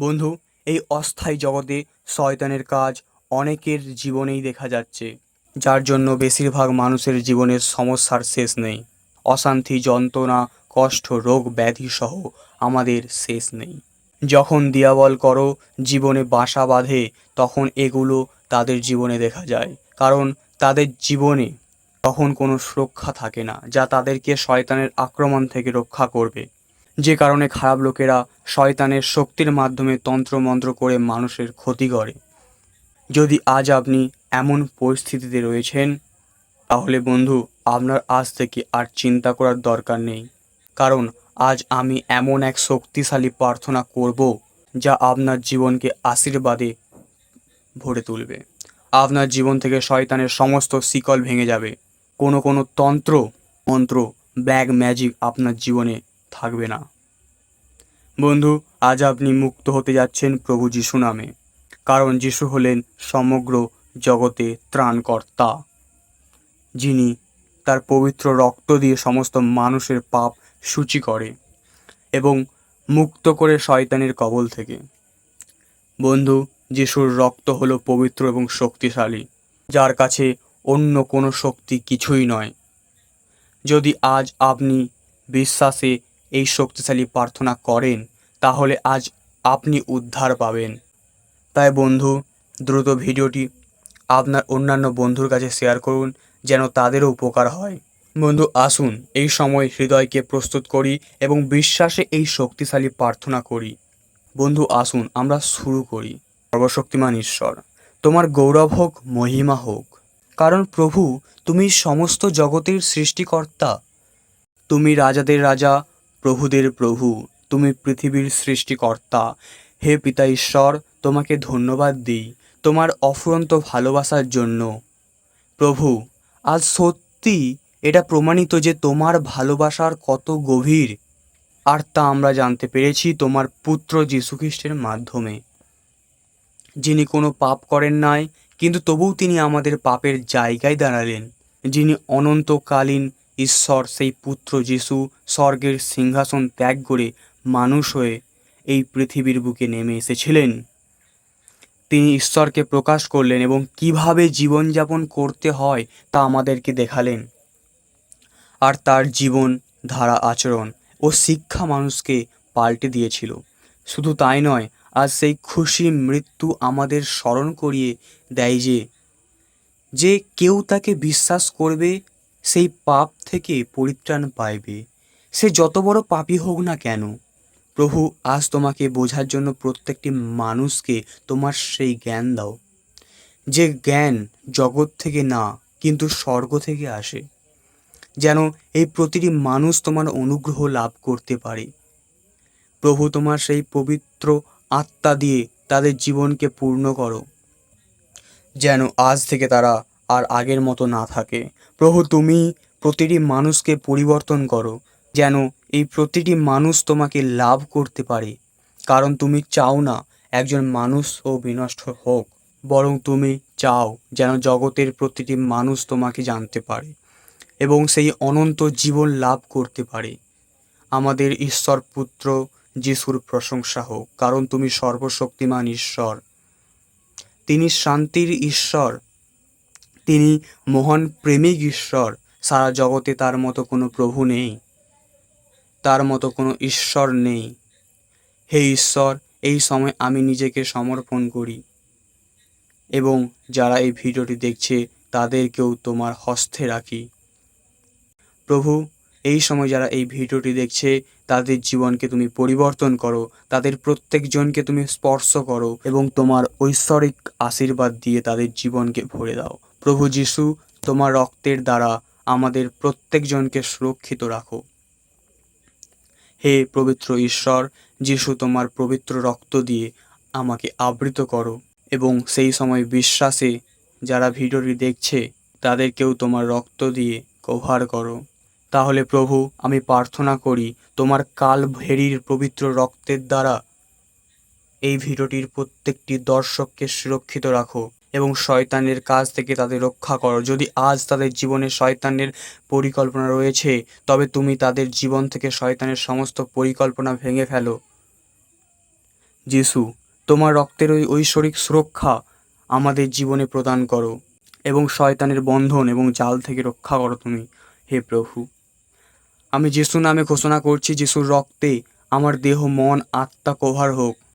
বন্ধু, এই অস্থায়ী জগতে শয়তানের কাজ অনেকের জীবনেই দেখা যাচ্ছে, যার জন্য বেশিরভাগ মানুষের জীবনের সমস্যার শেষ নেই। অশান্তি, যন্ত্রণা, কষ্ট, রোগ, ব্যাধি সহ আমাদের শেষ নেই। যখন দিয়াবল করো, জীবনে বাসা বাঁধে, তখন এগুলো তাদের জীবনে দেখা যায়, কারণ তাদের জীবনে তখন কোনো সুরক্ষা থাকে না, যা তাদেরকে শয়তানের আক্রমণ থেকে রক্ষা করবে। যে কারণে খারাপ লোকেরা শয়তানের শক্তির মাধ্যমে তন্ত্রমন্ত্র করে মানুষের ক্ষতি করে। যদি আজ আপনি এমন পরিস্থিতিতে রয়েছেন, তাহলে বন্ধু, আপনার আজ থেকে আর চিন্তা করার দরকার নেই। কারণ আজ আমি এমন এক শক্তিশালী প্রার্থনা করব, যা আপনার জীবনকে আশীর্বাদে ভরে তুলবে। আপনার জীবন থেকে শয়তানের সমস্ত শিকল ভেঙে যাবে। কোনো কোনো তন্ত্র, মন্ত্র, ব্যাগ ম্যাজিক আপনার জীবনে থাকবে না। বন্ধু, আজ আপনি মুক্ত হতে যাচ্ছেন প্রভু যিশু নামে, কারণ যিশু হলেন সমগ্র জগতে ত্রাণকর্তা, যিনি তার পবিত্র রক্ত দিয়ে সমস্ত মানুষের পাপ সূচি করে এবং মুক্ত করে শয়তানের কবল থেকে। বন্ধু, যিশুর রক্ত হলো পবিত্র এবং শক্তিশালী, যার কাছে অন্য কোনো শক্তি কিছুই নয়। যদি আজ আপনি বিশ্বাসে এই শক্তিশালী প্রার্থনা করেন, তাহলে আজ আপনি উদ্ধার পাবেন। তাই বন্ধু, দ্রুত ভিডিওটি আপনার অন্যান্য বন্ধুর কাছে শেয়ার করুন, যেন তাদেরও উপকার হয়। বন্ধু, আসুন এই সময় হৃদয়কে প্রস্তুত করি এবং বিশ্বাসে এই শক্তিশালী প্রার্থনা করি। বন্ধু, আসুন আমরা শুরু করি। সর্বশক্তিমান ঈশ্বর, তোমার গৌরব হোক, মহিমা হোক। কারণ প্রভু, তুমি সমস্ত জগতের সৃষ্টিকর্তা। তুমি রাজাদের রাজা প্রভুদের প্রভু, তুমি পৃথিবীর সৃষ্টিকর্তা। হে পিতা ঈশ্বর, তোমাকে ধন্যবাদ দিই, তোমার অফুরন্ত ভালোবাসার জন্য। প্রভু, আজ সত্যি এটা প্রমাণিত যে তোমার ভালোবাসার কত গভীর, আর তা আমরা জানতে পেরেছি তোমার পুত্র যীশুখ্রিস্টের মাধ্যমে। যিনি কোনো পাপ করেন নাই, কিন্তু তবুও তিনি আমাদের পাপের জায়গায় দাঁড়ালেন, যিনি অনন্তকালীন ঈশ্বর সেই পুত্র যিশু স্বর্গের সিংহাসন ত্যাগ করে মানুষ হয়ে এই পৃথিবীর বুকে নেমে এসেছিলেন। তিনি ঈশ্বরকে প্রকাশ করলেন এবং কীভাবে জীবনযাপন করতে হয় তা আমাদেরকে দেখালেন। আর তার জীবন, ধারা, আচরণ ও শিক্ষা মানুষকে পাল্টে দিয়েছিল। শুধু তাই নয়, আজ সেই খুশি মৃত্যু আমাদের স্মরণ করিয়ে দেয় যে যে কেউ তাকে বিশ্বাস করবে সেই পাপ থেকে পরিত্রাণ পাইবে। সে যত বড় পাপী হোক না কেন, প্রভু আজ তোমাকে বোঝার জন্য প্রত্যেকটি মানুষকে তোমার সেই জ্ঞান দাও। যে জ্ঞান জগৎ থেকে না, কিন্তু স্বর্গ থেকে আসে। যেন এই প্রতিটি মানুষ তোমার অনুগ্রহ লাভ করতে পারে। প্রভু তোমার সেই পবিত্র আত্মা দিয়ে তাদের জীবনকে পূর্ণ করো। যেন আজ থেকে তারা আর আগের মতো না থাকে। প্রভু, তুমি প্রতিটি মানুষকে পরিবর্তন করো, যেন এই প্রতিটি মানুষ তোমাকে লাভ করতে পারে। কারণ তুমি চাও না একজন মানুষ ও বিনষ্ট হোক, বরং তুমি চাও যেন জগতের প্রতিটি মানুষ তোমাকে জানতে পারে এবং সেই অনন্ত জীবন লাভ করতে পারে। আমাদের ঈশ্বর পুত্র যিশুর প্রশংসা হোক, কারণ তুমি সর্বশক্তিমান ঈশ্বর। তিনি শান্তির ঈশ্বর তিনি মহান প্রেমিক ঈশ্বর। সারা জগতে তার মতো কোনো প্রভু নেই। তার মতো কোনো ঈশ্বর নেই। হে ঈশ্বর, এই সময় আমি নিজেকে সমর্পণ করি। এবং যারা এই ভিডিওটি দেখছে, তাদেরকেও তোমার হস্তে রাখি। প্রভু, এই সময় যারা এই ভিডিওটি দেখছে, তাদের জীবনকে তুমি পরিবর্তন করো। তাদের প্রত্যেকজনকে তুমি স্পর্শ করো এবং তোমার ঐশ্বরিক আশীর্বাদ দিয়ে তাদের জীবনকে ভরে দাও। প্রভু যিশু, তোমার রক্তের দ্বারা আমাদের প্রত্যেকজনকে সুরক্ষিত রাখো। হে পবিত্র ঈশ্বর, যিশু তোমার পবিত্র রক্ত দিয়ে আমাকে আবৃত করো এবং সেই সময় বিশ্বাসে যারা ভিডিওটি দেখছে, তাদেরকেও তোমার রক্ত দিয়ে কভার করো। তাহলে প্রভু, আমি প্রার্থনা করি, তোমার কাল ভেরির পবিত্র রক্তের দ্বারা এই ভিডিওটির প্রত্যেকটি দর্শককে সুরক্ষিত রাখো। এবং শয়তানের কাজ থেকে তাদের রক্ষা করো। যদি আজ তাদের জীবনে শয়তানের পরিকল্পনা রয়েছে, তবে তুমি তাদের জীবন থেকে শয়তানের সমস্ত পরিকল্পনা ভেঙে ফেলো। যিশু, তোমার রক্তের ওই ঐশ্বরিক সুরক্ষা আমাদের জীবনে প্রদান করো এবং শয়তানের বন্ধন এবং জাল থেকে রক্ষা করো তুমি, হে প্রভু। আমি যিশু নামে ঘোষণা করছি, যিশুর রক্তে আমার দেহ, মন, আত্মা কভার হোক।